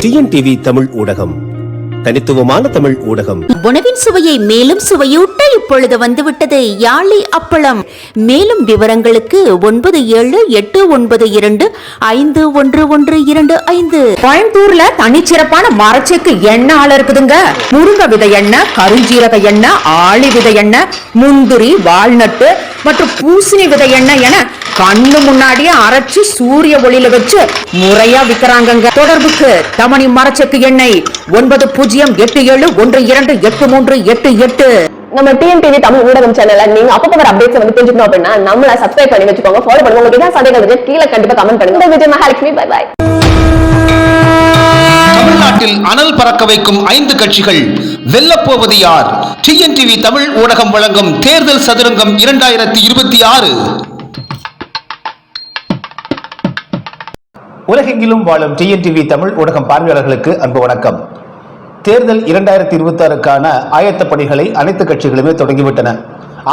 TNTV Tamil ஊடகம். தனித்துவமான தமிழ் ஊடகம். உணவின் சுவையை மேலும் சுவையூட்ட இப்பொழுது வந்துவிட்டது யாழி அப்பளம். மேலும் விவரங்களுக்கு ஒன்பது ஏழு எட்டு ஒன்பது இரண்டு ஐந்து ஒன்று ஒன்று இரண்டு ஐந்து. கோயம்புத்தூர்ல தனிச்சிறப்பான மரச்செக்கு எண்ணெய் ஆள இருக்குதுங்க. முருங்க விதை எண்ணெய் கருஞ்சீரக எண்ணெய் ஆளி வித எண்ணெய் முந்திரி வால்நட்டு மற்றும் பூசணி விதை எண்ணெய் என கண்ணு முன்னாடியே அரைச்சு சூரிய ஒளியில வச்சு முறையா விக்கிறாங்க தொடர்புக்கு தமணி மரச்செக்கு எண்ணெய் ஒன்பது பூஜ்ஜியம் எட்டு ஏழு ஒன்று இரண்டு எட்டு மூன்று எட்டு எட்டு. நம்ம டிஎன்டிவி தமிழ் ஊடகம் சேனல்ல நீங்க அப்பப்போ வர அப்டேட்ஸ் வந்து தெரிஞ்சுக்கணும் அப்படின்னா நம்மள சப்ஸ்கிரைப் பண்ணி வச்சுக்கோங்க ஃபாலோ பண்ணுங்க. உங்களுக்கு ஏதாவது சந்தேகம் கீழே கண்டிப்பா கமெண்ட் பண்ணுங்க. விஜய் மகாலட்சுமி பை பை நாட்டில் அனல் பறக்க வைக்கும் ஐந்து கட்சிகள். வெல்லப்போவது யார்? டிஎன்டிவி தமிழ் ஊடகம் வழங்கும் தேர்தல் சதுரங்கம் இரண்டாயிரத்தி இருபத்தி ஆறு. உலகெங்கிலும் வாழும் டிஎன்டிவி தமிழ் ஊடகம் பார்வையாளர்களுக்கு அன்பு வணக்கம். தேர்தல் இரண்டாயிரத்தி இருபத்தி ஆறுக்கான ஆயத்த பணிகளை அனைத்து கட்சிகளுமே தொடங்கிவிட்டன.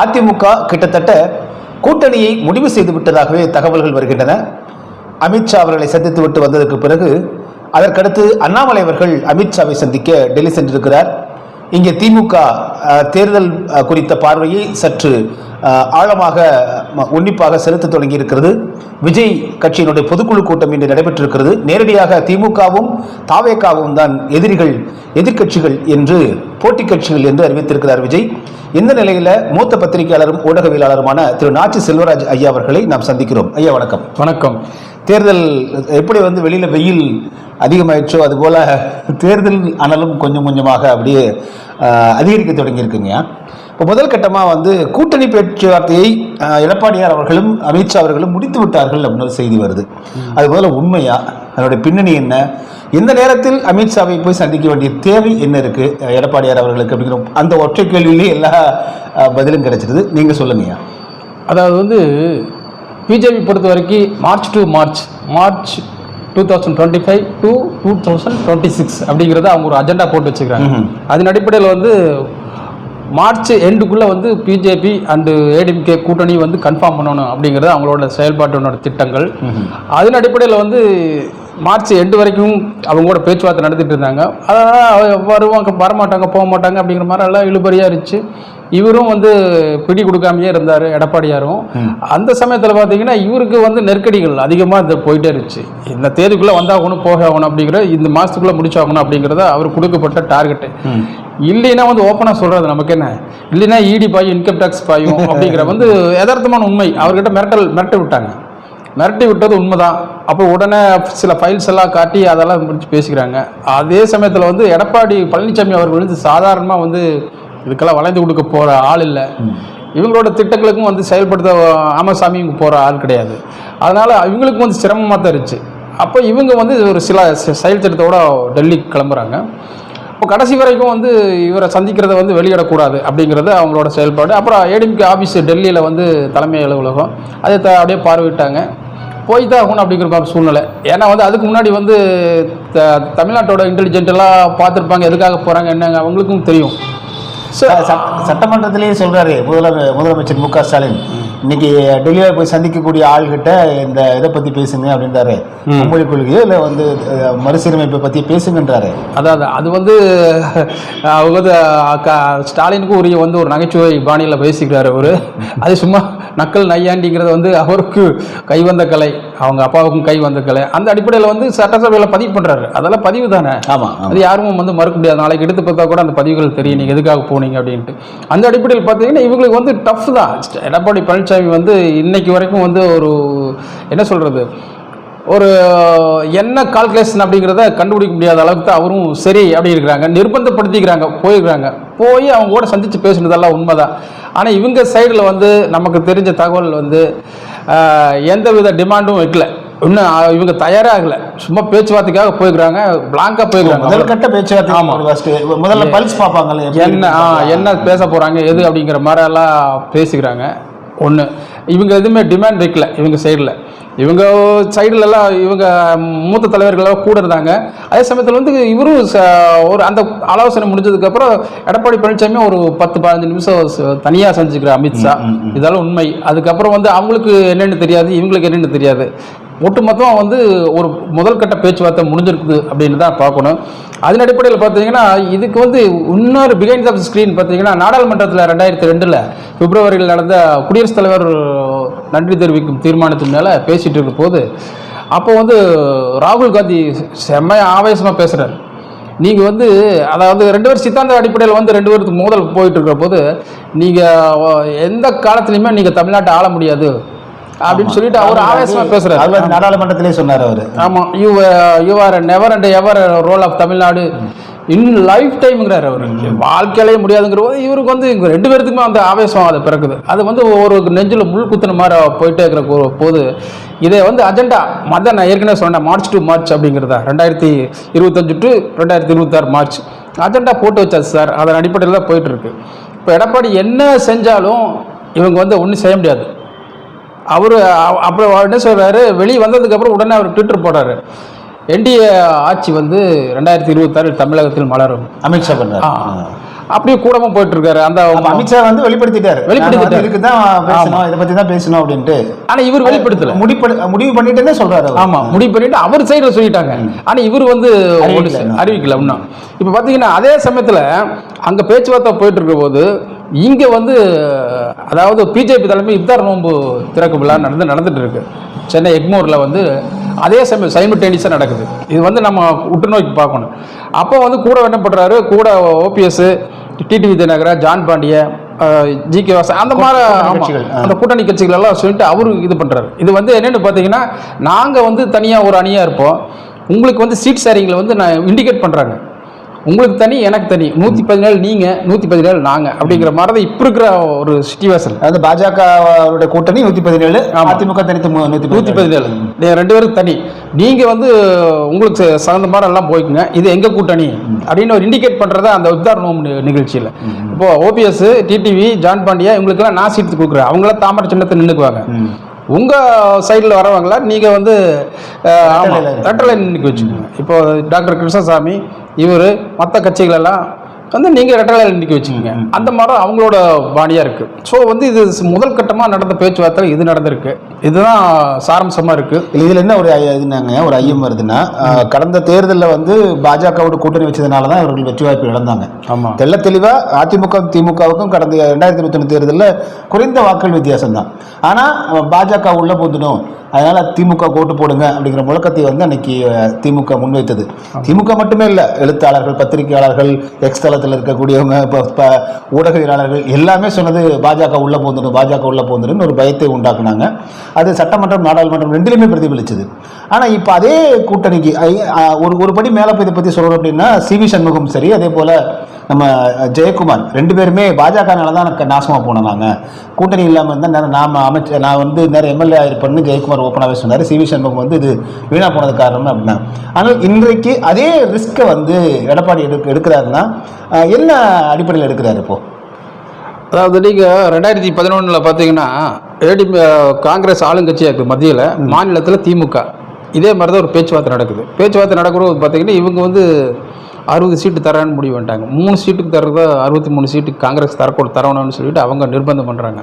அதிமுக கிட்டத்தட்ட கூட்டணியை முடிவு செய்துவிட்டதாகவே தகவல்கள் வருகின்றன. அமித்ஷா அவர்களை சந்தித்துவிட்டு வந்ததற்கு பிறகு அதற்கடுத்து அண்ணாமலை அவர்கள் அமித்ஷாவை சந்திக்க டெல்லி சென்றிருக்கிறார். இங்கே திமுக தேர்தல் குறித்த பார்வையை சற்று ஆழமாக உன்னிப்பாக செலுத்த தொடங்கி இருக்கிறது விஜய் கட்சியினுடைய பொதுக்குழு கூட்டம் இன்று நடைபெற்றிருக்கிறது. நேரடியாக திமுகவும் தாவேக்காவும் தான் எதிரிகள் எதிர்க்கட்சிகள் என்று போட்டி கட்சிகள் என்று அறிவித்திருக்கிறார் விஜய். இந்த நிலையில மூத்த பத்திரிகையாளரும் ஊடகவியலாளருமான திரு. நாச்சி செல்வராஜ் ஐயா அவர்களை நாம் சந்திக்கிறோம். ஐயா வணக்கம். வணக்கம். தேர்தல் எப்படி வந்து வெளியில வெயில் அதிகமாயிடுச்சோ அதுபோல தேர்தல் அனலும் கொஞ்சம் கொஞ்சமாக அப்படியே அதிகரிக்க தொடங்கியிருக்குங்க. இப்போ முதல் கட்டமாக வந்து கூட்டணி பேச்சுவார்த்தையை எடப்பாடியார் அவர்களும் அமித்ஷா அவர்களும் முடித்து விட்டார்கள் அப்படின்னு ஒரு செய்தி வருது. அதுபோல உண்மையா? அதனுடைய பின்னணி என்ன? எந்த நேரத்தில் அமித்ஷாவை போய் சந்திக்க வேண்டிய தேவை என்ன இருக்கு? அஹ், எடப்பாடியார் அவர்களுக்கு அப்படிங்கிற அந்த ஒற்றை கேள்வியிலே எல்லா பதிலும் கிடைச்சிருது. நீங்க சொல்லுங்கய்யா அதாவது வந்து பிஜேபி பொறுத்த வரைக்கும் March to March March two thousand twenty five to two thousand twenty six அப்படிங்கிறத அவங்க ஒரு அஜெண்டா போட்டு வச்சுக்கிறாங்க. அதன் அடிப்படையில் வந்து மார்ச் எண்டுக்குள்ளே வந்து பிஜேபி அண்டு ஏடிஎம்கே கூட்டணி வந்து கன்ஃபார்ம் பண்ணணும் அப்படிங்கிறது அவங்களோட செயல்பாட்டினோட திட்டங்கள். அதன் அடிப்படையில் வந்து மார்ச் எண்டு வரைக்கும் அவங்க கூட பேச்சுவார்த்தை நடத்திட்டு இருந்தாங்க. அதனால் வருவாங்க வரமாட்டாங்க போக மாட்டாங்க அப்படிங்கிற மாதிரி எல்லாம் இழுபறியாக இருந்துச்சு. இவரும் வந்து பிடி கொடுக்காமையே இருந்தார் எடப்பாடியாரும். அந்த சமயத்தில் பார்த்தீங்கன்னா இவருக்கு வந்து நெருக்கடிகள் அதிகமாக இது போயிட்டே இருந்துச்சு இந்த தேதிக்குள்ளே வந்தாகணும் போக ஆகணும் அப்படிங்கிற இந்த மாதத்துக்குள்ளே முடிச்சாகணும் அப்படிங்கிறத அவர் கொடுக்கப்பட்ட டார்கெட்டு. இல்லைன்னா வந்து ஓப்பனாக சொல்கிறது நமக்கு என்ன இல்லைன்னா இடி பாயும் இன்கம் டேக்ஸ் பாயும் அப்படிங்கிற வந்து யதார்த்தமான உண்மை. அவர்கிட்ட மிரட்டல் மிரட்டி விட்டாங்க. மிரட்டி விட்டது உண்மைதான். அப்போ உடனே சில ஃபைல்ஸ் எல்லாம் காட்டி அதெல்லாம் முடிச்சு பேசிக்கிறாங்க. அதே சமயத்தில் வந்து எடப்பாடி பழனிசாமி அவர்கள் வந்து சாதாரணமாக வந்து இதுக்கெல்லாம் வளைந்து கொடுக்க போகிற ஆள் இல்லை. இவங்களோட திட்டங்களுக்கும் வந்து செயல்படுத்த ஆமசாமி இவங்க போகிற ஆள் கிடையாது. அதனால் இவங்களுக்கும் வந்து சிரமமாக தான் இருந்துச்சு. அப்போ இவங்க வந்து ஒரு சில செயல் திட்டத்தோட டெல்லி கிளம்புறாங்க. இப்போ கடைசி வரைக்கும் வந்து இவரை சந்திக்கிறத வந்து வெளியிடக்கூடாது அப்படிங்கிறது அவங்களோட செயல்பாடு. அப்புறம் ஏடிஎம்கே ஆஃபீஸ் டெல்லியில் வந்து தலைமை அலுவலகம். அதை த அப்படியே பார்வையிட்டாங்க. போய் தான் ஆகணும் அப்படிங்கிற மாதிரி சூழ்நிலை. ஏன்னா வந்து அதுக்கு முன்னாடி வந்து த- தமிழ்நாட்டோட இன்டெலிஜென்ட் எல்லாம் பார்த்துருப்பாங்க. எதுக்காக போகிறாங்க என்னங்க? அவங்களுக்கும் தெரியும். சட்டமன்றத்திலேயே சொல்றாரு முதலமை முதலமைச்சர் மு க ஸ்டாலின். இன்னைக்கு டெல்லியில போய் சந்திக்கக்கூடிய ஆள்கிட்ட இந்த இதை பத்தி பேசுங்க அப்படின்றாரு. மும்மொழி கொள்கையோ இல்ல வந்து மறுசீரமைப்பை பத்தி பேசுங்கன்றாரு. அதாவது அது வந்து அவங்க வந்து ஸ்டாலினுக்கு உரிய வந்து ஒரு நகைச்சுவை பாணியில் பேசிக்கிறாரு அவரு. அது சும்மா நக்கல் நையாண்டிங்கிறது வந்து அவருக்கு கை வந்த கலை. அவங்க அப்பாவுக்கும் கை வந்த கலை. அந்த அடிப்படையில் வந்து சட்டசபையில் பதிவு பண்ணுறாரு அதெல்லாம் பதிவு தானே? ஆமா, ஆமா. அது யாரும் வந்து மறுக்க முடியாது. நாளைக்கு எடுத்து பார்த்தா கூட அந்த பதிவுகள் தெரியும். நீங்கள் எதுக்காக போனீங்க? அப்படின்ட்டு. அந்த அடிப்படையில் பார்த்தீங்கன்னா இவங்களுக்கு வந்து டஃப் தான். எடப்பாடி பழனிசாமி வந்து இன்னைக்கு வரைக்கும் வந்து ஒரு என்ன சொல்கிறது ஒரு என்ன கால்குலேஷன் அப்படிங்கிறத கண்டுபிடிக்க முடியாத அளவுக்கு தான் அவரும் சரி அப்படி இருக்கிறாங்க. நிர்பந்தப்படுத்திக்கிறாங்க போயிருக்கிறாங்க. போய் அவங்க கூட சந்தித்து பேசுனதெல்லாம் உண்மைதான். ஆனால் இவங்க சைடில் வந்து நமக்கு தெரிஞ்ச தகவல் வந்து எந்தவித டிமாண்டும் வைக்கல. இன்னும் இவங்க தயாராகல. சும்மா பேச்சுவார்த்தைக்காக போயிருக்கிறாங்க பிளாங்காக போயிருக்காங்க முதல் கட்ட பேச்சுவார்த்தை ஆமா. first. முதல்ல பல்ஸ் பார்ப்பாங்கல்ல எப்படி என்ன ஆ, என்ன பேச போகிறாங்க எது அப்படிங்கிற மாதிரி எல்லாம் பேசிக்கிறாங்க. ஒன்று இவங்க எதுவுமே டிமாண்ட் வைக்கல இவங்க சைடில் இவங்க சைடுல எல்லாம் இவங்க மூத்த தலைவர்கள் எல்லாம் கூட இருந்தாங்க. அதே சமயத்தில் வந்து இவரும் ஒரு அந்த ஆலோசனை முடிஞ்சதுக்கப்புறம் எடப்பாடி பழனிசாமி ஒரு பத்து பதினஞ்சு நிமிஷம் தனியாக செஞ்சுக்கிறார் அமித்ஷா. இதெல்லாம் உண்மை. அதுக்கப்புறம் வந்து அவங்களுக்கு என்னென்னு தெரியாது இவங்களுக்கு என்னென்னு தெரியாது. ஒட்டுமொத்தமாக வந்து ஒரு முதல் கட்ட பேச்சுவார்த்தை முடிஞ்சிருக்குது அப்படின்னு தான் பார்க்கணும். அதன் அடிப்படையில் பார்த்தீங்கன்னா இதுக்கு வந்து இன்னொரு பிகைண்ட் ஆஃப் ஸ்க்ரீன் பார்த்தீங்கன்னா நாடாளுமன்றத்தில் ரெண்டாயிரத்தி ரெண்டில் பிப்ரவரியில் நடந்த குடியரசுத் தலைவர் நன்றி தெரிவிக்கும் தீர்மானத்தின் மேலே பேசிகிட்டு இருக்க போது அப்போ வந்து ராகுல் காந்தி செம்ம ஆவேசமாக பேசுகிறார் நீங்கள் வந்து அதாவது ரெண்டு பேரும் சித்தாந்த அடிப்படையில் வந்து ரெண்டு பேருக்கு மோதல் போயிட்டு இருக்கிற போது நீங்கள் எந்த காலத்துலையுமே நீங்கள் தமிழ்நாட்டை ஆள முடியாது. அப்படின்னு சொல்லிட்டு அவர் ஆவேசமாக அவர் பேசுகிறார் வந்து நாடாளுமன்றத்திலே சொன்னார் அவர். ஆமாம் you you are never and ever rule of Tamil Nadu in life டைம்ங்கிறார் அவர். வாழ்க்கையிலே முடியாதுங்கிற போது இவருக்கு வந்து இவங்க ரெண்டு பேர்த்துக்குமே அந்த ஆவேசம் அதை பிறக்குது. அது வந்து ஒரு நெஞ்சில் முள் குத்துன மாதிரி போயிட்டே இருக்கிற போது இதை வந்து அஜெண்டா மத நான் ஏற்கனவே சொன்னேன் மார்ச் டு மார்ச் அப்படிங்கிறதா. ரெண்டாயிரத்தி இருபத்தஞ்சு டு ரெண்டாயிரத்தி இருபத்தாறு மார்ச் அஜெண்டா போட்டு வச்சாச்சு சார் அதன் அடிப்படையில் தான் போயிட்டு இருக்கு. இப்போ எடப்பாடி என்ன செஞ்சாலும் இவங்க வந்து ஒன்றும் செய்ய முடியாது. அவர் அப்புறம் என்ன சொல்றாரு? வெளியே வந்ததுக்கப்புறம் உடனே அவர் ட்விட்டர் போடுறாரு. என்டிஏ ஆட்சி வந்து ரெண்டாயிரத்தி இருபத்தாறில் தமிழகத்தில் மலரும். அமித்ஷா பண்ணார். அப்படியே கூடமா போயிட்டு இருக்காரு அந்த அமித்ஷா வந்து வெளிப்படுத்திட்டாரு. வந்து இதுக்கு தான் பேசணும் இதை பத்தி தான் பேசணும் அப்படின்ட்டு. ஆனா இவர் வெளிப்படுத்தல. முடிவு முடிவு பண்ணிட்டேன்னே சொல்றாரு அவர். ஆமா முடிவு பண்ணிட்டு அவர் சைடுல சொல்லிட்டாங்க. ஆனா இவர் வந்து. அறிவிக்கல. இன்னும். இப்ப பாத்தீங்கன்னா அதே சமயத்துல அங்க பேச்சுவார்த்தை போயிட்டு இருக்க போது இங்க வந்து அதாவது பிஜேபி தலைமை இப்தார் நோன்பு திறக்க விழா நடந்து நடந்துட்டு இருக்கு. சென்னை எக்மோர்ல வந்து அதே சமயம் சைமல்டேனியஸாக நடக்குது. இது வந்து நம்ம உற்று நோக்கி பார்க்கணும். அப்போ வந்து கூட என்ன பண்றாரு கூட OPS TTV தினகரா John Pandian G K Vasan அந்த மாதிரி. அந்த கூட்டணி கட்சிகள் எல்லாம் சொல்லிட்டு அவரு இது பண்றாரு. இது வந்து என்னன்னு பார்த்தீங்கன்னா நாங்க வந்து தனியா ஒரு அணியா இருப்போம். உங்களுக்கு வந்து சீட் ஷேரிங்ல வந்து நான் இண்டிகேட் பண்றாங்க. உங்களுக்கு தனி எனக்கு தனி. நூத்தி பதினேழு நீங்க நூத்தி பதினேழு நாங்க. அப்படிங்கிற மாதிரி தான் இப்ப இருக்கிற ஒரு சிச்சுவேஷன் அதாவது பாஜக அவருடைய கூட்டணி நூத்தி பதினேழு அதிமுக தனித்து நூத்தி நூத்தி பதினேழு. நீங்க ரெண்டு பேரும் தனி. நீங்க வந்து உங்களுக்கு சகந்த மாதிரி எல்லாம் போய்க்குங்க. இது எங்க கூட்டணி? அப்படின்னு ஒரு இண்டிகேட் பண்றதா அந்த உத்தார் நோம் நி- நிகழ்ச்சியில இப்போ ஓபிஎஸ் டிடிவி ஜான் பாண்டியா இவங்களுக்கெல்லாம் நான் சீட்டு கொடுக்குறேன். அவங்களாம் தாமரை சின்னத்தை நின்றுக்குவாங்க உங்க சைடில் வரவங்கள? நீங்க வந்து அஹ், ஆமா. ரெட்டலையில இருக்கு. ரெட்டலை நிற்க வச்சுக்கோங்க இப்போ டாக்டர் கிருஷ்ணசாமி இவர் மற்ற கட்சிகள் எல்லாம் வந்து நீங்க ரெட்டலையில் நிற்க வச்சுக்கோங்க. அந்த மாதிரி அவங்களோட பாணியா இருக்கு. ஸோ வந்து இது முதல் கட்டமா நடந்த பேச்சுவார்த்தை இது நடந்திருக்கு. இதுதான் சாரம்சமா இருக்கு. இல்ல, இதுல என்ன ஒரு இதுனாங்க? ஒரு ஐயம் வருதுன்னா கடந்த தேர்தலில் வந்து பாஜகவோட கூட்டணி வச்சதுனால தான் இவர்கள் வெற்றி வாய்ப்பு இழந்தாங்க. ஆமா. தெள்ள தெளிவா அதிமுக திமுகவுக்கும் கடந்த ரெண்டாயிரத்தி இருபத்தி ஒன்று தேர்தலில் குறைந்த வாக்குகள் வித்தியாசம் தான் ஆனா அஹ், பாஜக உள்ள போந்துடும் அதனால திமுக ஓட்டு போடுங்க அப்படிங்கிற முழக்கத்தை வந்து அன்னைக்கு திமுக முன்வைத்தது. திமுக மட்டுமே இல்லை எழுத்தாளர்கள் பத்திரிகையாளர்கள் எக்ஸ் தளத்தில் இருக்கக்கூடியவங்க இப்போ இப்போ ஊடகவியலாளர்கள் எல்லாமே சொன்னது பாஜக உள்ள போந்துடும் பாஜக உள்ள போந்துடும் ஒரு பயத்தை உண்டாக்குனாங்க. அது சட்டமன்றம் நாடாளுமன்றம் ரெண்டிலுமே பிரதிபலிச்சது. ஆனால் இப்போ அதே கூட்டணிக்கு ஒரு ஒரு படி மேலே இதை பற்றி சொல்லணும் அப்படின்னா சி வி சண்முகம் சரி அதே போல் நம்ம ஜெயக்குமார் ரெண்டு பேருமே பாஜகனால தான் நாசமாக போனோம் நாங்கள் கூட்டணி இல்லாமல் இருந்தால் நேரம் நாம் அமைச்சர் நான் வந்து நேரம் எம்எல்ஏ ஆயிருப்பேன்னு ஜெயக்குமார் ஓப்பனாகவே சொன்னார். சி வி சண்முகம் வந்து இது வீணாக போனது காரணம் அப்படின்னா. ஆனால் இன்றைக்கு அதே ரிஸ்க்கை வந்து எடப்பாடி எடுக்க எடுக்கிறாருன்னா என்ன அடிப்படையில் எடுக்கிறாரு இப்போ? அதாவது நீங்கள் ரெண்டாயிரத்தி பதினொன்றில் பார்த்தீங்கன்னா ஏடி காங்கிரஸ் ஆளுங்கட்சியாக இருக்குது மத்தியில் மாநிலத்தில் திமுக இதே மாதிரி தான் ஒரு பேச்சுவார்த்தை நடக்குது. பேச்சுவார்த்தை நடக்கும்போது பார்த்தீங்கன்னா இவங்க வந்து அறுபது சீட்டு தரேன்னு முடிவு பண்ணிட்டாங்க. மூணு சீட்டுக்கு தர்றதா அறுபத்தி மூணு சீட்டுக்கு காங்கிரஸ் தரக்கூட தரணும்னு சொல்லிட்டு அவங்க நிர்பந்தம் பண்ணுறாங்க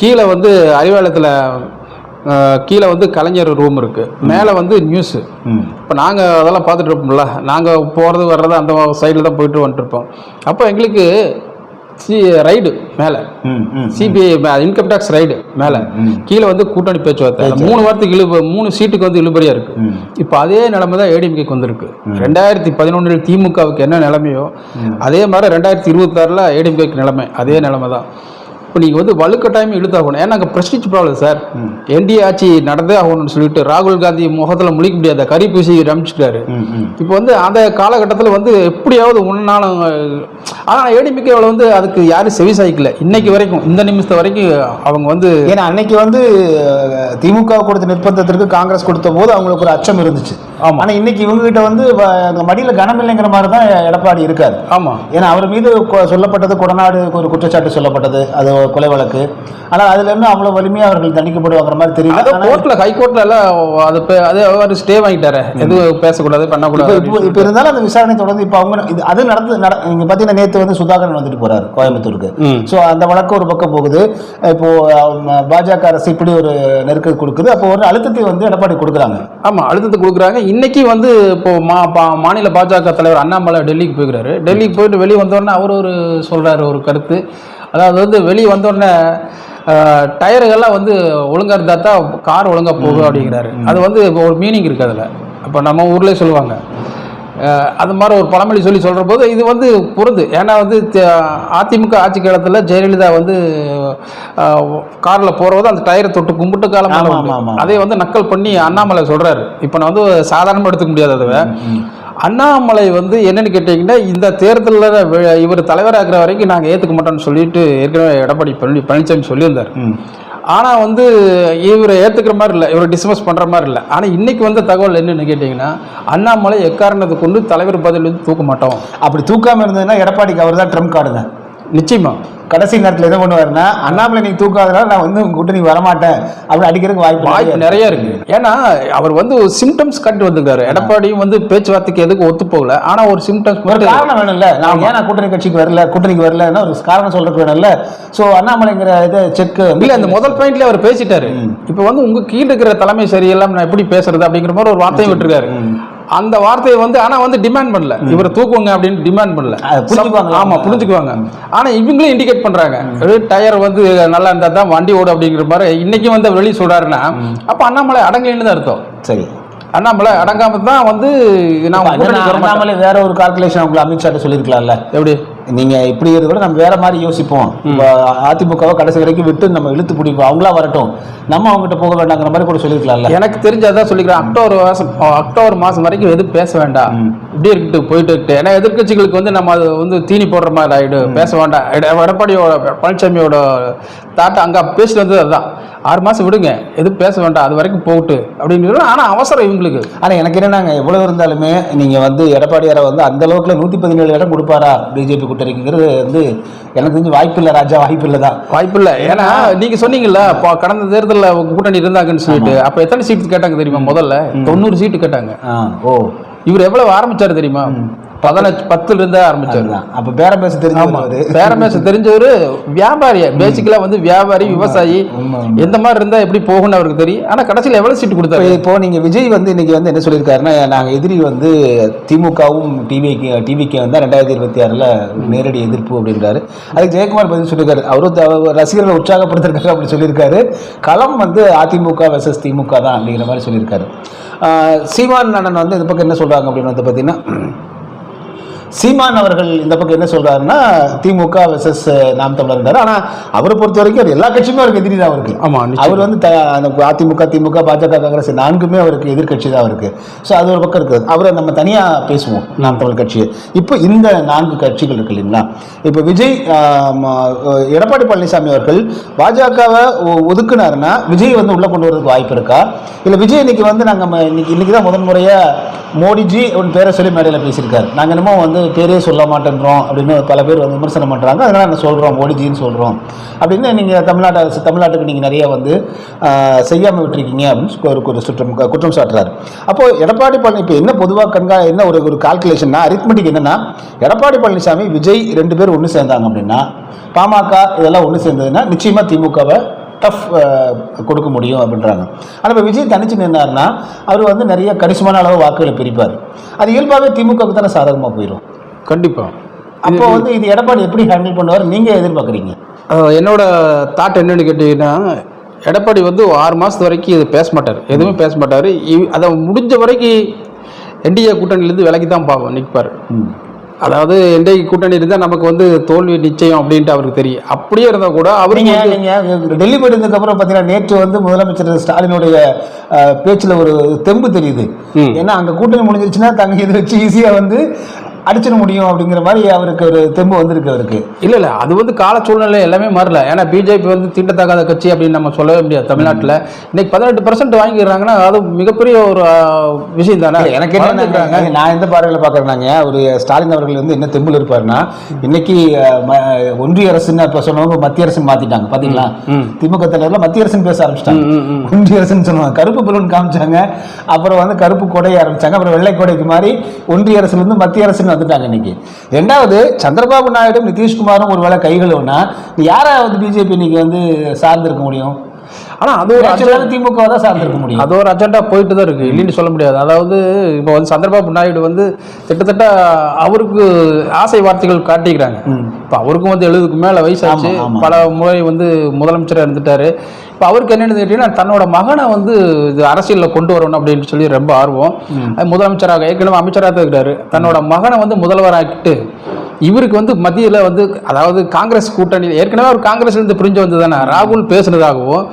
கீழே வந்து அறிவாலயத்தில் கீழே வந்து கலைஞர் ரூம் இருக்குது மேலே வந்து நியூஸு இப்போ நாங்கள் அதெல்லாம் பார்த்துட்டு இருப்போம்ல. நாங்கள் போகிறது வர்றது அந்த சைடில் தான் போயிட்டு வந்துட்டு இருப்போம். அப்போ எங்களுக்கு சி ரைடு மேலே. சிபிஐ இன்கம் டேக்ஸ் ரைடு மேலே. கீழே வந்து கூட்டணி பேச்சுவார்த்தை. மூணு வாரத்துக்கு இழு மூணு சீட்டுக்கு வந்து இழுபறியா இருக்கு. இப்போ அதே நிலைமை தான் ஏடிஎம்கேக்கு வந்திருக்கு. ரெண்டாயிரத்தி பதினொன்றில் திமுகவுக்கு என்ன நிலைமையோ அதே மாதிரி ரெண்டாயிரத்தி இருபத்தாறில் ஏடிஎம்கேக்கு நிலைமை அதே நிலைமை தான். இப்போ நீங்கள் வந்து வலுக்கட்டாயம் இழுத்தாகணும். ஏன்னா அங்கே ப்ரெஸ்டிஜ் ப்ராப்ளம் சார். என்டிஏ ஆட்சி நடந்தே ஆகணும்னு சொல்லிட்டு ராகுல் காந்தி முகத்தில் முழிக்க முடியாத கறி பூசி ரமிச்சிட்டாரு. இப்போ வந்து அந்த காலகட்டத்தில் வந்து எப்படியாவது ஒன்றாலும் ஆனால் ஏடிமிக்கேவில் வந்து அதுக்கு யாரும் செவி சாய்க்கல. இன்னைக்கு வரைக்கும் இந்த நிமிஷத்து வரைக்கும் அவங்க வந்து ஏன்னா அன்னைக்கு வந்து திமுக கொடுத்த நிர்பந்தத்திற்கு காங்கிரஸ் கொடுத்த போது அவங்களுக்கு ஒரு அச்சம் இருந்துச்சு. ஆமா. ஆனா இன்னைக்கு இவங்க கிட்ட வந்து மடியில கனம் இல்லைங்கிற மாதிரி தான் எடப்பாடி இருக்காரு. ஆமாம் ஏன்னா அவர் மீது சொல்லப்பட்டது கொடநாடு ஒரு குற்றச்சாட்டு சொல்லப்பட்டது. அது கொலை வழக்கு. ஆனால் அதுல இருந்து அவ்வளவு வலிமையா அவர்கள் தண்டிக்கப்படுவாங்கிற மாதிரி தெரியல. அது ஆனா கோர்ட்ல ஹை கோர்ட்ல எல்லாம் அது அது அவர் ஸ்டே வாங்கிட்டாரு. எதுவும் பேசக்கூடாது பண்ணக்கூடாது இப்போ இப்போ இருந்தாலும் அந்த விசாரணை தொடர்ந்து இப்போ அவங்க இது அது நடந்து நட இங்க பார்த்தீங்கன்னா நேற்று வந்து சுதாகரன் வந்துட்டு போறாரு கோயம்புத்தூருக்கு. ஸோ அந்த வழக்கு ஒரு பக்கம் போகுது. இப்போ பாஜக அரசு இப்படி ஒரு நெருக்கடி கொடுக்குது. அப்போ ஒரு அழுத்தத்தை வந்து எடப்பாடி கொடுக்குறாங்க. ஆமா அழுத்தத்தை கொடுக்குறாங்க. இன்னைக்கு வந்து இப்போ மா மாநில பாஜக தலைவர் அண்ணாமலை டெல்லிக்கு போயிருக்காரு டெல்லிக்கு போயிட்டு வெளியே வந்தோடனே அவர் ஒரு சொல்றாரு ஒரு கருத்து. அதாவது வந்து வெளியே வந்தோடனே டயருகள்லாம் வந்து ஒழுங்கா இருந்தா தான் கார் ஒழுங்கா போகும் அப்படிங்கிறாரு. அது வந்து இப்போ ஒரு மீனிங் இருக்கு அதுல. இப்போ நம்ம ஊர்லயே சொல்லுவாங்க. அது மாதிரி ஒரு பழமொழி சொல்லி சொல்கிற போது இது வந்து பொருது. ஏன்னா வந்து அதிமுக ஆட்சி காலத்தில் ஜெயலலிதா வந்து காரில் போகிறபோது அந்த டயரை தொட்டு கும்பிட்டு காலம். அதே வந்து நக்கல் பண்ணி அண்ணாமலை சொல்றாரு. இப்போ நான் வந்து சாதாரணமாக எடுத்துக்க முடியாது அதுவை. அண்ணாமலை வந்து என்னன்னு கேட்டிங்கன்னா இந்த தேர்தலில் இவர் தலைவராகிற வரைக்கும் நாங்கள் ஏற்றுக்க மாட்டோம்னு சொல்லிட்டு ஏற்கனவே எடப்பாடி பழனி பழனிசாமி சொல்லியிருந்தார். ஆனால் வந்து இவரை ஏற்றுக்கிற மாதிரி இல்லை இவரை டிஸ்மஸ் பண்ணுற மாதிரி இல்லை. ஆனால் இன்னைக்கு வந்த தகவல் என்னன்னு கேட்டிங்கன்னா அண்ணாமலை எக்காரணத்தை கொண்டு தலைவர் பதவியில் வந்து தூக்க மாட்டோம். அப்படி தூக்காம இருந்ததுன்னா எடப்பாடிக்கு அவர் தான் ட்ரம்ப் கார்டுங்க நிச்சயமா. கடைசி நேரத்தில் என்ன பண்ணுவாருன்னா அண்ணாமலை நீ தூக்காதனால நான் வந்து உங்க கூட்டணி வரமாட்டேன். அப்படி அடிக்கிறதுக்கு வாய்ப்பு வாய்ப்பு நிறைய இருக்கு. ஏன்னா அவர் வந்து சிம்டம்ஸ் கண்டு வந்திருக்காரு. எடப்பாடியும் வந்து பேச்சுவார்த்தைக்கு எதுக்கு ஒத்து போகல. ஆனா ஒரு சிம்டம்ஸ் ஒரு காரணம் வேணும்ல. நான் ஏன் நான் கூட்டணி கட்சிக்கு வரல கூட்டணிக்கு வரலன்னா ஒரு காரணம் சொல்றதுக்கு வேணும்ல. சோ அண்ணாமலைங்கிற இது செக் இல்ல அந்த முதல் பாயிண்ட்ல அவர் பேசிட்டாரு. இப்போ வந்து உங்க கீழ இருக்கிற தலைமை சரியில்லாம நான் எப்படி பேசுறது அப்படிங்கிற மாதிரி ஒரு வார்த்தையும் விட்டுருக்காரு. அந்த வார்த்தையை வந்து ஆனா வந்து டிமாண்ட் பண்ணல. இவரை தூக்குங்க அப்படின்னு டிமாண்ட் பண்ணல. அது புரிஞ்சுக்குவாங்களா? ஆமா புரிஞ்சுக்குவாங்க. ஆனா இவங்களும் இண்டிகேட் பண்றாங்க. டயர் வந்து நல்லா இருந்தா தான் வண்டி ஓடும் அப்படிங்கிற மாதிரி இன்னைக்கு வந்து அவர் வெளியே சொல்றாருன்னா அப்ப அண்ணாமலை அடங்கலைன்னு தான் அர்த்தம். சரி. அண்ணாமலை அடங்காம தான் வந்து நான். அண்ணாமலை வேற ஒரு கால்குலேஷன் உங்களுக்கு அமித்ஷாட்ட சொல்லியிருக்கலாம்ல. எப்படி? நீங்க இப்படி இருக்கிறத நம்ம வேற மாதிரி யோசிப்போம். அதிமுகவை கடைசி வரைக்கும் விட்டு நம்ம இழுத்து பிடிப்போம். அவங்களா வரட்டும். நம்ம அவங்ககிட்ட போக வேண்டாங்கிற மாதிரி கூட சொல்லியிருக்கலாம்ல. எனக்கு தெரிஞ்சதான் சொல்லிக்கிறேன். அக்டோபர் மாசம் அக்டோபர் மாசம் வரைக்கும் எதுவும் பேச வேண்டாம். இப்படி இருக்கட்டும் போயிட்டு இருக்கட்டும் ஏன்னா எதிர்க்கட்சிகளுக்கு வந்து நம்ம அது வந்து தீனி போடுற மாதிரி ஆயிடும் பேச வேண்டாம். எட- எடப்பாடியோட பழனிசாமியோட தாட்டை அங்க வந்தது அதுதான். ஆறு மாசம் விடுங்க. எதுவும் பேச வேண்டாம். அது வரைக்கும் போகட்டு அப்படின்னு ஆனா அவசரம் இவங்களுக்கு. ஆனா எனக்கு என்னன்னாங்க எவ்வளவு இருந்தாலுமே நீங்க வந்து எடப்பாடியாரை வந்து அந்த அளவுக்குல நூத்தி பதினேழு இடம் கொடுப்பாரா? பிஜேபி கூட்டணிங்கிறது வந்து எனக்கு தெரிஞ்சு வாய்ப்பு இல்லை ராஜா வாய்ப்பு இல்லை தான். வாய்ப்பு இல்லை ஏன்னா நீங்க சொன்னீங்கல்ல இப்போ கடந்த தேர்தலில் கூட்டணி இருந்தாங்கன்னு சொல்லிட்டு. அப்ப எத்தனை சீட்டு கேட்டாங்க தெரியுமா? முதல்ல தொண்ணூறு சீட்டு கேட்டாங்க. ஆ, ஓ. இவர் எவ்வளவு ஆரம்பிச்சாரு தெரியுமா? பதினஞ்சு பத்துல இருந்தே ஆரம்பிச்சாரு அப்ப பேரம் பேச ஆமா. தெரிஞ்சு பேரமேச தெரிஞ்சவரு வியாபாரி. பேசிக்கலா வந்து வியாபாரி விவசாயி. எந்த மாதிரி இருந்தா எப்படி போகும்னு அவருக்கு தெரியும். ஆனா கடைசியில எவ்வளவு சீட்டு கொடுத்தாரு? இப்போ நீங்க விஜய் வந்து இன்னைக்கு வந்து என்ன சொல்லியிருக்காருன்னா நாங்க எதிரி வந்து திமுகவும் டிவிக்கு டிவிக்கு வந்து ரெண்டாயிரத்தி இருபத்தி ஆறுல நேரடி எதிர்ப்பு அப்படின்றாரு. அதுக்கு ஜெயக்குமார் பதில் சொல்லியிருக்காரு. அவரும் த- ரசிகர்களை உற்சாகப்படுத்திருக்காரு அப்படி சொல்லியிருக்காரு. களம் வந்து அதிமுக வெர்சஸ் திமுக தான் அப்படிங்கிற மாதிரி சொல்லியிருக்காரு. சீமான் அண்ணன் வந்து இந்த பக்கம் என்ன சொல்றாங்க அப்படின்னு வந்து பார்த்தீங்கன்னா சீமான் அவர்கள் இந்த பக்கம் என்ன சொல்றாருன்னா திமுக வெர்சஸ் நாம் தமிழர் இருந்தாரு ஆனா அவரை பொறுத்த வரைக்கும் அது எல்லா கட்சியுமே அவருக்கு எதிரி தான் அவருக்கு. ஆமா, நிச்சயமா. அவர் வந்து த- அந்த அதிமுக திமுக பாஜக காங்கிரஸ் நான்குமே அவருக்கு எதிர்க்கட்சி தான் அவருக்கு. ஸோ அது ஒரு பக்கம் இருக்குது. அவரை நம்ம தனியா பேசுவோம் நாம் தமிழ் கட்சியை. இப்போ இந்த நான்கு கட்சிகள் இருக்கு இல்லைங்களா? இப்போ விஜய் எடப்பாடி பழனிசாமி அவர்கள் பாஜகவை ஒதுக்குனாருன்னா விஜய் வந்து உள்ள கொண்டு வரதுக்கு வாய்ப்பு இருக்கா? இல்லை விஜய் இன்னைக்கு வந்து நாங்கள் இன்னைக்கு இன்னைக்கு தான் முதன் முறையா மோடிஜி உன் பேரை சொல்லி மேடையில் பேசியிருக்காரு. நாங்கள் என்னமோ வந்து பேரே சொல்ல மாட்டேன்றோம் அப்படின்னு பல பேர் வந்து விமர்சனம் பண்ணுறாங்க அதனால் நாங்கள் சொல்கிறோம் மோடிஜின்னு சொல்கிறோம் அப்படின்னு நீங்கள் தமிழ்நாட்டை அரசு தமிழ்நாட்டுக்கு நீங்கள் நிறைய வந்து செய்யாமல் விட்டுருக்கீங்க அப்படின்னு ஒரு ஒரு சுற்றம் குற்றம் சாட்டுறாரு. அப்போது எடப்பாடி பழனி இப்போ என்ன பொதுவாக கண்கா என்ன ஒரு ஒரு கால்குலேஷன்னா அரித்மெட்டிக் என்னன்னா எடப்பாடி பழனிசாமி விஜய் ரெண்டு பேர் ஒன்று சேர்ந்தாங்க அப்படின்னா பாமக இதெல்லாம் ஒன்று சேர்ந்ததுன்னா நிச்சயமாக திமுகவை டஃப் கொடுக்க முடியும் அப்படின்றாங்க. ஆனால் இப்போ விஜய் தனிச்சு நின்னார்னா அவர் வந்து நிறைய கணிசமான அளவு வாக்குகளை பிரிப்பார். அது இயல்பாகவே திமுகவுக்கு தானே சாதகமாக போயிடும் கண்டிப்பா. அப்போ வந்து இது எடப்பாடி எப்படி ஹேண்டில் பண்ணுவார்? நீங்கள் எதிர்பார்க்குறீங்க? என்னோட தாட் என்னன்னு கேட்டீங்கன்னா எடப்பாடி வந்து ஆறு மாசத்து வரைக்கும் இது பேச மாட்டார். எதுவுமே பேச மாட்டார். அதை முடிஞ்ச வரைக்கும் என்டிஏ கூட்டணியிலேருந்து விலகி தான் பார்ப்போம் நிற்பார் அதாவது என்டிஏ கூட்டணி இருந்தால் நமக்கு வந்து தோல்வி நிச்சயம் அப்படின்ட்டு அவருக்கு தெரியும் அப்படியே இருந்தால் கூட அவர் நீங்க நீங்க டெல்லி போயிருந்ததுக்கு அப்புறம் பார்த்தீங்கன்னா நேற்று வந்து முதலமைச்சர் ஸ்டாலினுடைய பேச்சுல ஒரு தெம்பு தெரியுது. ஏன்னா அங்க கூட்டணி முடிஞ்சிருச்சுன்னா தங்க இதை வச்சு ஈஸியா வந்து அடிச்சிட முடியும் அப்படிங்கிற மாதிரி அவருக்கு ஒரு தெம்பு வந்திருக்கு அவருக்கு. இல்ல இல்ல அது வந்து கால சூழ்நிலை எல்லாமே மாறல. ஏன்னா பிஜேபி வந்து தீண்டத்தகாத கட்சி அப்படின்னு நம்ம சொல்லவே முடியாது தமிழ்நாட்டுல. இன்னைக்கு பதினெட்டு பர்சன்ட் வாங்கிடுறாங்கன்னா அது மிகப்பெரிய ஒரு விஷயம் தானே? எனக்கு என்ன. நான் எந்த பார்வையில் பார்க்குறேன்னாங்க ஒரு ஸ்டாலின் அவர்கள் வந்து என்ன தெம்புல இருப்பாருன்னா இன்னைக்கு ஒன்றிய அரசுன்னு இப்போ சொன்னவங்க மத்திய அரசுன்னு மாத்திட்டாங்க பாத்தீங்களா? திமுக தலைவர்ல மத்திய அரசுன்னு பேச ஆரம்பிச்சிட்டாங்க. ஒன்றிய அரசுன்னு சொன்னாங்க. கருப்பு பலூன் காமிச்சாங்க. அப்புறம் வந்து கருப்பு கொடைய ஆரம்பிச்சாங்க. அப்புறம் வெள்ளை கொடைக்கு மாதிரி ஒன்றிய அரசுல இருந்து மத்திய அரசுன்னு வந்துட்டாங்க இன்னைக்கு. ரெண்டாவது சந்திரபாபு நாயுடும் நிதிஷ்குமாரும் ஒருவேளை கைகளும்னா யாரை வந்து பிஜேபி இன்னைக்கு வந்து சார்ந்திருக்க முடியும்? ஆனா அது ஒரு திமுக தான் சார்ந்திருக்க முடியும். அது ஒரு அஜெண்டா போயிட்டு தான் இருக்கு இல்லைன்னு சொல்ல முடியாது. அதாவது இப்போ வந்து சந்திரபாபு நாயுடு வந்து கிட்டத்தட்ட அவருக்கு ஆசை வார்த்தைகள் காட்டிக்கிறாங்க. இப்போ அவருக்கும் வந்து எழுபதுக்கு மேல வயசாச்சு. பல முறை வந்து முதலமைச்சராக இருந்துட்டாரு. இப்போ அவருக்கு என்னன்னு கேட்டீங்கன்னா தன்னோட மகனை வந்து இது அரசியலில் கொண்டு வரணும் அப்படின்னு சொல்லி ரொம்ப ஆர்வம். முதலமைச்சராக ஏற்கனவே அமைச்சராக தான் இருக்கிறாரு தன்னோட மகனை வந்து முதல்வராக்கிட்டு இவருக்கு வந்து மத்தியில் வந்து அதாவது காங்கிரஸ் கூட்டணி ஏற்கனவே அவர் காங்கிரஸ்ல இருந்து பிரிஞ்சு வந்து தானே ராகுல் பேசுனதாகவும்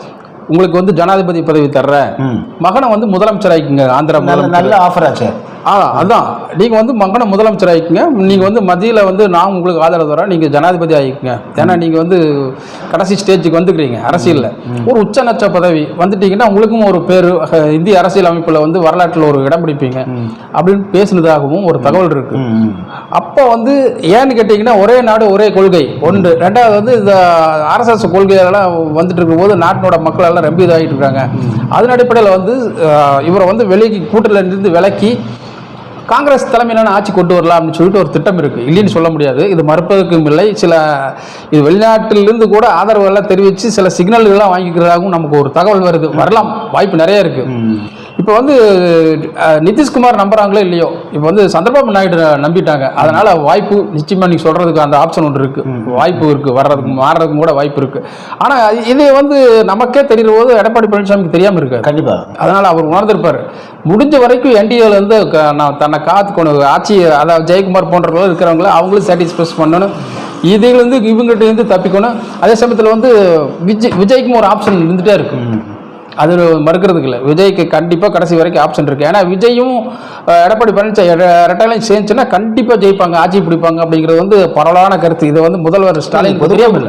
உங்களுக்கு வந்து ஜனாதிபதி பதவி தர்றேன். ம். மகனை வந்து முதலமைச்சர் ஆயிக்குங்க ஆந்திரா நல்ல ஆஃபர் ஆச்சு. ஆ அதான். நீங்கள் வந்து மகனை முதலமைச்சர் ஆகிக்குங்க நீங்கள் வந்து மத்தியில் வந்து நான் உங்களுக்கு ஆதரவு தரேன் நீங்கள் ஜனாதிபதி ஆகிக்குங்க ஏன்னா நீங்கள் வந்து கடைசி ஸ்டேஜுக்கு வந்துக்கிறீங்க அரசியலில். ஒரு உச்சநட்ச பதவி வந்துட்டீங்கன்னா உங்களுக்கும் ஒரு பேர் இந்திய அரசியல் அமைப்பில் வந்து வரலாற்றில் ஒரு இடம் பிடிப்பீங்க. அப்படின்னு பேசுனதாகவும் ஒரு தகவல் இருக்கு. அப்போ வந்து ஏன்னு கேட்டிங்கன்னா ஒரே நாடு ஒரே கொள்கை. ஒன்று. ரெண்டாவது வந்து இந்த ஆர்எஸ்எஸ் கொள்கையெல்லாம் வந்துட்டு இருக்கும்போது நாட்டினோட மக்கள் எல்லாம் ரொம்ப இதாகிட்டு இருக்காங்க. அதன் அடிப்படையில் வந்து இவரை வந்து வெளிக்கு கூட்டில் இருந்து விலக்கி காங்கிரஸ் தலைமையிலான ஆட்சி கொண்டு வரலாம் அப்படின்னு சொல்லிட்டு ஒரு திட்டம் இருக்கு. இல்லைன்னு சொல்ல முடியாது. இது மறுப்பதற்கும் இல்லை. சில இது வெளிநாட்டிலிருந்து கூட ஆதரவு எல்லாம் தெரிவித்து சில சிக்னல்கள்லாம் வாங்கிக்கிறதாகவும் நமக்கு ஒரு தகவல் வருது. வரலாம். வாய்ப்பு நிறைய இருக்குது இப்போ வந்து நிதிஷ்குமார் நம்புறாங்களோ இல்லையோ இப்போ வந்து சந்திரபாபு நாயுடு நம்பிட்டாங்க. அதனால வாய்ப்பு நிச்சயமா நீ சொல்றதுக்கு அந்த ஆப்ஷன் ஒன்று இருக்கு. வாய்ப்பு இருக்கு வர்றதுக்கு மாறுறதுக்கும் கூட வாய்ப்பு இருக்கு. ஆனா இது வந்து நமக்கே தெரிகிற போது எடப்பாடி பழனிசாமிக்கு தெரியாம இருக்காரு. கண்டிப்பா. அதனால அவர் உணர்ந்திருப்பாரு. முடிஞ்ச வரைக்கும் என்டிஏல இருந்து நான் தன்னை காத்துக்கணும் ஆட்சி அதாவது ஜெயக்குமார் போன்றவர்கள் இருக்கிறவங்கள அவங்களும் சாட்டிஸ்ஃபைஸ் பண்ணணும். இதுலேருந்து இவங்ககிட்ட இருந்து தப்பிக்கணும். அதே சமயத்தில் வந்து விஜய் விஜய்க்கும் ஒரு ஆப்ஷன் இருந்துகிட்டே இருக்கு. அது மறுக்கிறதுக்கு இல்லை. விஜய்க்கு கண்டிப்பாக கடைசி வரைக்கும் ஆப்ஷன் இருக்கு. ஏன்னா விஜயும் எடப்பாடி பழனிசாமி ரெட்டையிலையும் சேர்ந்துச்சுன்னா கண்டிப்பாக ஜெயிப்பாங்க. ஆட்சி பிடிப்பாங்க அப்படிங்கிறது வந்து பரவலான கருத்து. இது வந்து முதல்வர் ஸ்டாலின்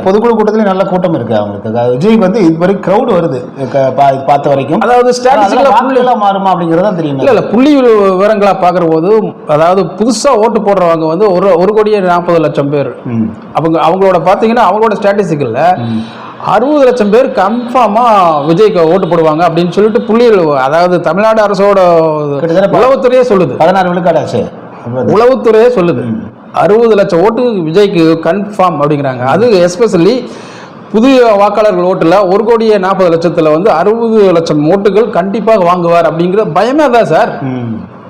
பொதுக்குழு கூட்டத்துல நல்ல கூட்டம் இருக்கு அவங்களுக்கு. விஜய்க்கு வந்து இது வரைக்கும் கிரௌட் வருது. க- பா- இது பார்த்த வரைக்கும். அதாவது வாக்குகளா மாறுமா அப்படிங்கறத தெரியும். இல்ல இல்ல புள்ளி விவரங்களா பார்க்குற போது அதாவது புதுசா ஓட்டு போடுறவங்க வந்து ஒரு ஒரு கோடியே நாற்பது லட்சம் பேர். அவங்க அவங்களோட பார்த்தீங்கன்னா அவங்களோட ஸ்டாட்டிஸ்டிக்கல்ல அறுபது லட்சம் பேர் கன்ஃபார்மா விஜய்க்கு ஓட்டு போடுவாங்க அப்படின்னு சொல்லிட்டு புள்ளிகள் அதாவது தமிழ்நாடு அரசோட உளவுத்துறையே சொல்லுது. பதினாறு விழுக்காடு ஆச்சு. உளவுத்துறையே சொல்லுது. அறுபது லட்சம் ஓட்டு விஜய்க்கு கன்ஃபார்ம் அப்படிங்கிறாங்க. அது எஸ்பெஷலி புதிய வாக்காளர்கள் ஓட்டுல ஒரு கோடியே நாற்பது லட்சத்துல வந்து அறுபது லட்சம் ஓட்டுகள் கண்டிப்பாக வாங்குவார் அப்படிங்கிற பயமே தான் சார்.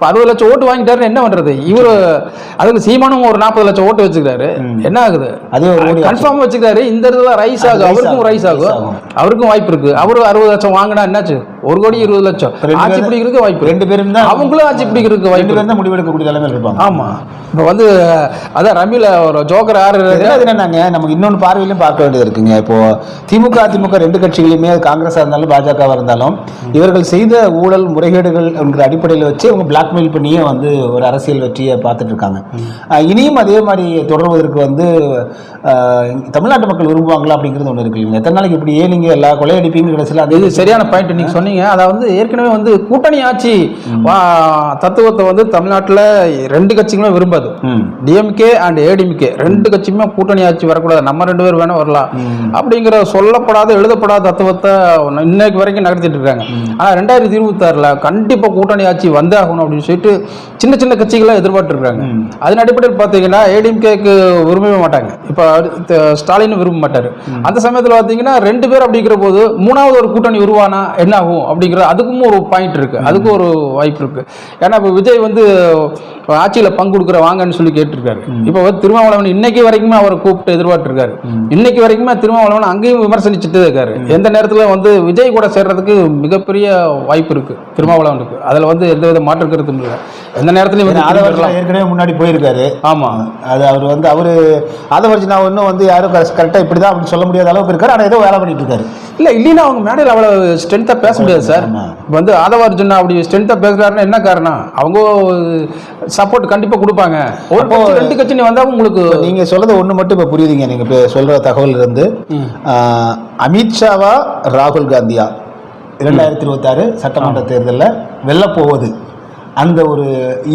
ம். இப்போ அறுபது லட்சம் ஓட்டு வாங்கிட்டாருன்னு என்ன பண்றது? இவரு அதுக்கு சீமானும் ஒரு நாற்பது லட்சம் ஓட்டு வச்சுக்கிறாரு. என்ன ஆகுது? அதே கன்ஃபார்ம் வச்சுக்கிறாரு. இந்த இடத்துல ரைஸ் ஆகும். அவருக்கும் ரைஸ் ஆகும். அவருக்கும் வாய்ப்பு இருக்கு. அவரு அறுபது லட்சம் வாங்கினா என்னாச்சு? ஒரு கோடி இருபது லட்சம். ஆட்சி பிடிக்கிறதுக்கு வாய்ப்பு ரெண்டு பேரும் தான் அவங்களும் ஆட்சி பிடிக்கிறதுக்கு வாய்ப்பு தான் முடிவெடுக்கக்கூடிய நிலைமையில் இருப்பாங்க. ஆமா. இப்போ வந்து அதான் ரமில ஒரு ஜோக்கர் ஆறு ரெண்டாவது என்னன்னாங்க நமக்கு இன்னொன்று பார்வையிலும் பார்க்க வேண்டியது இருக்குங்க. இப்போ திமுக அதிமுக ரெண்டு கட்சிகளுமே காங்கிரஸா இருந்தாலும் பாஜகவா இருந்தாலும் இவர்கள் செய்த ஊழல் முறைகேடுகள் என்கிற அடிப்படையில் வச்சு அவங்க பிளாக்மெயில் பண்ணியே வந்து ஒரு அரசியல் வெற்றியை பார்த்துட்டு இருக்காங்க. இனியும் அதே மாதிரி தொடர்வதற்கு வந்து தமிழ்நாட்டு மக்கள் விரும்புவாங்களா அப்படிங்கிறது ஒன்று இருக்கு இல்லைங்க. எத்தனை நாளைக்கு இப்படி ஏன் நீங்க எல்லா கொலையடிப்பீங்க கடைசியில் அது சரியான பாயிண்ட் நீங்க சொன்னீங்க. அதை வந்து ஏற்கனவே வந்து கூட்டணி ஆட்சி தத்துவத்தை வந்து தமிழ்நாட்டுல ரெண்டு கட்சிகளுமே விரும்பாது. டிஎம்கே அண்ட் ஏடிஎம்கே ரெண்டு கட்சியுமே கூட்டணி ஆட்சி வரக்கூடாது. நம்ம ரெண்டு பேர் வேணா வரலாம். அப்படிங்கிற சொல்லப்படாத எழுதப்படாத தத்துவத்தை இன்னைக்கு வரைக்கும் நடத்திட்டு இருக்காங்க. ஆனா ரெண்டாயிரத்தி இருபத்தாறுல கண்டிப்பா கூட்டணி ஆட்சி வந்தே ஆகணும் அப்படின்னு சொல்லிட்டு சின்ன சின்ன கட்சிகளாக எதிர்பார்த்து இருக்காங்க. அதன் அடிப்படையில் பார்த்தீங்கன்னா ஏடிஎம்கேக்கு விரும்பவே மாட்டாங்க. இப்போ ஸ்டாலின் விரும்ப மாட்டாரு. அந்த சமயத்தில் பார்த்தீங்கன்னா ரெண்டு பேர் அப்படிங்கிற போது மூணாவது ஒரு கூட்டணி உருவானா என்ன ஆகும் அப்படிங்கிற அதுக்கும் ஒரு பாயிண்ட் இருக்குது அதுக்கும் ஒரு வாய்ப்பு இருக்குது ஏன்னா இப்போ விஜய் வந்து ஆட்சியில் பங்கு கொடுக்குற வாங்கன்னு சொல்லி கேட்டிருக்காரு. இப்போ வந்து திருமாவளவன் இன்னைக்கு வரைக்குமே அவரை கூப்பிட்டு எதிர்பார்த்து இருக்காரு இன்னைக்கு வரைக்குமே திருமாவளவன் அங்கேயும் விமர்சனிச்சுட்டு இருக்காரு. எந்த நேரத்தில் வந்து விஜய் கூட சேர்றதுக்கு மிகப்பெரிய வாய்ப்பு இருக்கு திருமாவளவனுக்கு. அதில் வந்து எந்த வித மாற்று கருத்தும் இல்லை. எந்த நேரத்துலையும். ஏற்கனவே முன்னாடி போயிருக்காரு. ஆமா. அது அவர் வந்து அவரு ஆதவர்ஜனா இன்னும் வந்து யாரும் கரெக்டா இப்படிதான் அப்படின்னு சொல்ல முடியாத அளவுக்கு இருக்காரு. ஆனா ஏதோ வேலை பண்ணிட்டு இருக்காரு இல்ல இல்லைன்னா அவங்க மேடையில் அவ்வளவு ஸ்ட்ரென்த்தா பேச முடியாது சார். இப்ப வந்து ஆதவ அர்ஜுனா அப்படி ஸ்ட்ரென்த்தா பேசுறாருன்னா என்ன காரணம்? அவங்க சப்போர்ட் கண்டிப்பா கொடுப்பாங்க. ஒரு கட்சி ரெண்டு கட்சி நீ வந்தா உங்களுக்கு இப்ப நீங்க சொல்றது ஒண்ணு மட்டும் இப்ப புரியுதுங்க. நீங்க இப்ப சொல்ற தகவல் இருந்து அமித்ஷாவா ராகுல் காந்தியா? இரண்டாயிரத்தி இருபத்தி ஆறு சட்டமன்ற தேர்தலில் வெல்ல போவது. அந்த ஒரு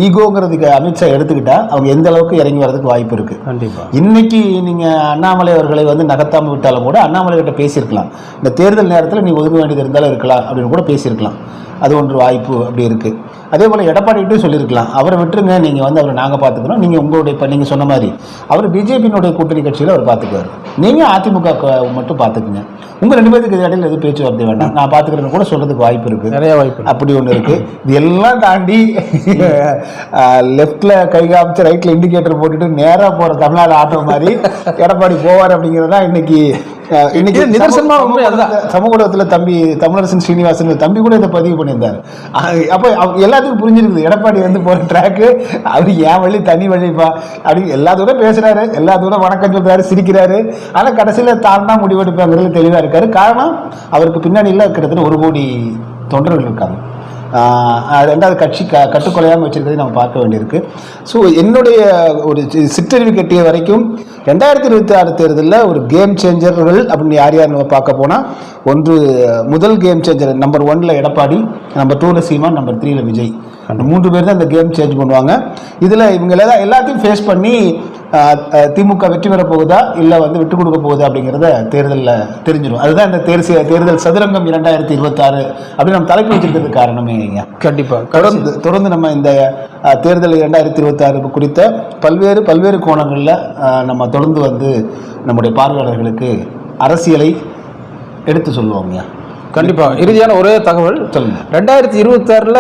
ஈகோங்கிறதுக்கு அமித்ஷா எடுத்துக்கிட்டா அவங்க எந்த அளவுக்கு இறங்கி வர்றதுக்கு வாய்ப்பு இருக்கு. கண்டிப்பா. இன்னைக்கு நீங்க அண்ணாமலை அவர்களை வந்து நகர்த்தாம விட்டாலும் கூட அண்ணாமலை கிட்ட பேசியிருக்கலாம். இந்த தேர்தல் நேரத்தில் நீ ஒதுக்க வேண்டியது இருந்தாலும் இருக்கலாம் அப்படின்னு கூட பேசியிருக்கலாம். அது ஒன்று வாய்ப்பு அப்படி இருக்கு. அதே போல எடப்பாடிட்டும் சொல்லியிருக்கலாம். அவரை விட்டுருங்க நீங்க வந்து அவரை நாங்க பார்த்துக்கிறோம். நீங்க உங்களுடைய இப்ப நீங்க சொன்ன மாதிரி அவர் பிஜேபியினுடைய கூட்டணி கட்சியில் அவர் பார்த்துக்குவார். நீங்க அதிமுக மட்டும் பார்த்துக்குங்க. உங்க ரெண்டு பேருக்கு இடையில எதுவும் பேச்சுவார்த்தை வேண்டாம். நான் பார்த்துக்கிறேன்னு கூட சொல்றதுக்கு வாய்ப்பு இருக்கு. நிறைய வாய்ப்பு. அப்படி ஒன்று இருக்கு. இது எல்லாம் தாண்டி லெஃப்ட்ல கை காமிச்சு ரைட்ல இண்டிகேட்டர் போட்டுட்டு நேரா போற தமிழ்நாடு ஆட்டோ மாதிரி எடப்பாடி போவார் அப்படிங்கிறது தான் இன்னைக்கு அஹ், இன்னைக்கு நிதர்சனமா சமூக-. சமூகத்துல தம்பி தமிழரசன் ஸ்ரீனிவாசன் தம்பி கூட இதை பதிவு பண்ணியிருந்தார். அப்ப எல்லாத்துக்கும் புரிஞ்சிருக்குது. எடப்பாடி வந்து போற ட்ராக்கு அவர் என் வழி தனி வழிப்பா? அப்படி எல்லாத்தோட பேசுறாரு. எல்லாத்தோட வணக்கம் சொல்றாரு சிரிக்கிறாரு. ஆனா கடைசியில தான் தான் முடிவெடுப்பாங்கிறதுல தெளிவா இருக்காரு. காரணம் அவருக்கு பின்னணியில கிட்டத்தட்ட ஒரு கோடி தொண்டர்கள் இருக்காங்க. ரெண்டாவது கட்சி க கட்டுக்கொலையாமல் வச்சிருக்கிறதை நம்ம பார்க்க வேண்டியிருக்கு. ஸோ என்னுடைய ஒரு சிற்றறிவு கட்டிய வரைக்கும் ரெண்டாயிரத்தி இருபத்தி ஆறு தேர்தலில் ஒரு கேம் சேஞ்சர்கள் அப்படின்னு யார் யார் நம்ம பார்க்க போனால் ஒன்று முதல் கேம் சேஞ்சர் நம்பர் ஒன்னில் எடப்பாடி நம்பர் டூவில் சீமான் நம்பர் த்ரீல விஜய். அந்த மூன்று பேர் தான் இந்த கேம் சேஞ்ச் பண்ணுவாங்க. இதில் இவங்க எல்லா- எல்லாத்தையும் ஃபேஸ் பண்ணி திமுக வெற்றி பெற போகுதா இல்லை வந்து விட்டு கொடுக்க போகுதா அப்படிங்கிறத தேர்தலில் தெரிஞ்சிடும் அதுதான் இந்த தேர்தல் தேர்தல் சதுரங்கம் இரண்டாயிரத்தி இருபத்தாறு அப்படின்னு நம்ம தலைப்பு வச்சிருக்கிறதுக்கு காரணமே ஐயா. கண்டிப்பா தொடர்ந்து தொடர்ந்து நம்ம இந்த தேர்தல் இரண்டாயிரத்தி இருபத்தி ஆறு குறித்த பல்வேறு பல்வேறு கோணங்களில் நம்ம தொடர்ந்து வந்து நம்முடைய பார்வையாளர்களுக்கு அரசியலை எடுத்து சொல்லுவாங்க கண்டிப்பா. இறுதியான ஒரே தகவல். ரெண்டாயிரத்தி இருபத்தி ஆறுல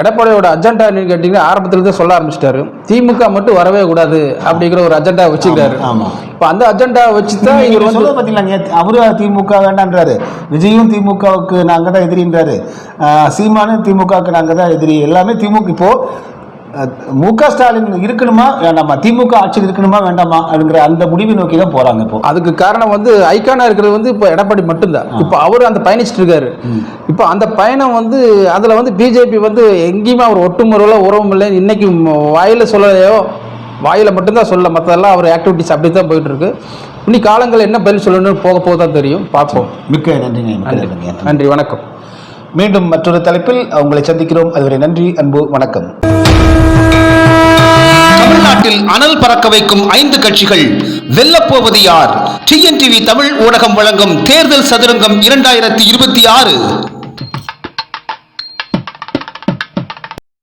எடப்பாடியோட அஜெண்டா என்னன்னு கேட்டீங்கன்னா ஆரம்பத்துல தான் சொல்ல ஆரம்பிச்சிட்டாரு. திமுக மட்டும் வரவே கூடாது அப்படிங்கிற ஒரு அஜெண்டா வச்சுக்கிறாரு ஆமா. இப்ப அந்த அஜெண்டா வச்சு தான் இவர் வந்து பார்த்தீங்களா? அவரு திமுக வேண்டான்றாரு. விஜயும் திமுகவுக்கு நாங்க தான் எதிரின்றாரு சீமானும் திமுகவுக்கு நாங்க தான் எதிரி. எல்லாமே திமுக. இப்போ அஹ், மு க ஸ்டாலின் இருக்கணுமா? வேண்டாமா திமுக ஆட்சியில் இருக்கணுமா வேண்டாமா அப்படிங்கிற அந்த முடிவை நோக்கி தான் போறாங்க இப்போ. அதுக்கு காரணம் வந்து ஐக்கானா இருக்கிறது வந்து இப்போ எடப்பாடி மட்டும்தான். இப்போ அவர் அந்த பயணிச்சுட்டு இருக்காரு. இப்போ அந்த பயணம் வந்து அதில் வந்து பிஜேபி வந்து எங்கேயுமே அவர் ஒட்டுமுறையில் உறவும் இல்லை. இன்னைக்கு வாயில சொல்லலையோ வாயில மட்டும்தான் சொல்ல மற்றதெல்லாம் அவர் ஆக்டிவிட்டிஸ் அப்படி தான் போயிட்டு இருக்கு இனி காலங்கள் என்ன பதில் சொல்லணும்னு போக போக தான் தெரியும். பார்ப்போம். மிக்க நன்றிங்க மிக்க நன்றிங்க. நன்றி வணக்கம். மீண்டும் மற்றொரு தலைப்பில் உங்களை சந்திக்கிறோம். அதுவரை நன்றி அன்பு வணக்கம். தமிழ்நாட்டில் அனல் பறக்க வைக்கும் ஐந்து கட்சிகள். வெல்லப்போவது யார்? டிஎன்டிவி தமிழ் ஊடகம் வழங்கும் தேர்தல் சதுரங்கம் இரண்டாயிரத்தி இருபத்தி ஆறு.